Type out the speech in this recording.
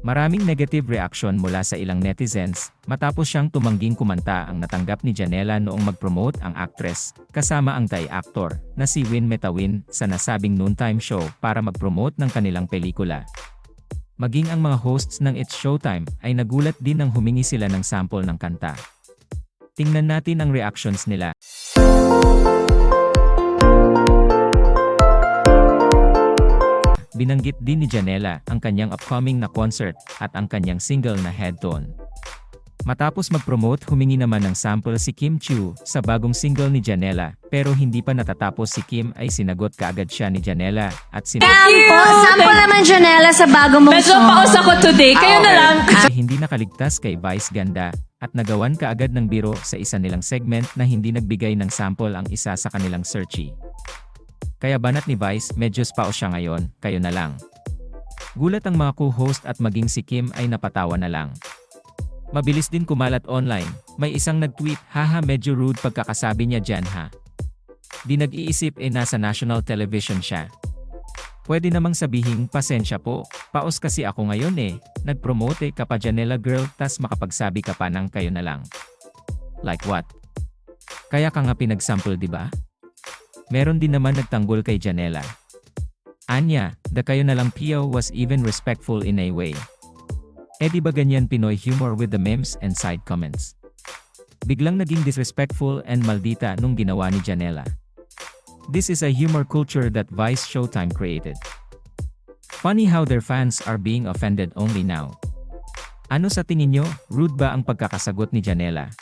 Maraming negative reaction mula sa ilang netizens, matapos siyang tumangging kumanta ang natanggap ni Janela noong mag-promote ang actress, kasama ang Thai actor, na si Win Metawin, sa nasabing noontime show para mag-promote ng kanilang pelikula. Maging ang mga hosts ng It's Showtime ay nagulat din nang humingi sila ng sample ng kanta. Tingnan natin ang reactions nila. Binanggit din ni Janela ang kanyang upcoming na concert at ang kanyang single na Head Tone. Matapos mag-promote humingi naman ng sample si Kim Chu sa bagong single ni Janela pero hindi pa natatapos si Kim ay sinagot kaagad siya ni Janela at sin Sampo, sampo naman Janela sa bago mong Medyo song. paus ako today. Kayo na lang. ay hindi nakaligtas kay Vice Ganda at nagawan kaagad ng biro sa isa nilang segment na hindi nagbigay ng sample ang isa sa kanilang searchy. Kaya banat ni Vice medyo paos siya ngayon, kayo na lang. Gulat ang mga co-host at maging si Kim ay napatawa na lang. Mabilis din kumalat online, may isang nag-tweet, haha medyo rude pagkakasabi niya dyan ha. Di nag-iisip eh nasa national television siya. Pwede namang sabihin, pasensya po, paos kasi ako ngayon eh, nag-promote eh ka pa Janela girl tas makapagsabi ka pa ng kayo na lang. Like what? Kaya ka nga pinagsample ba? Meron din naman nagtanggol kay Janela. Anya, the kayo na lang Pio was even respectful in a way. Eh di ba ganyan Pinoy humor with the memes and side comments? Biglang naging disrespectful and maldita nung ginawa ni Janela. This is a humor culture that Vice Showtime created. Funny how their fans are being offended only now. Ano sa tingin nyo, rude ba ang pagkakasagot ni Janela?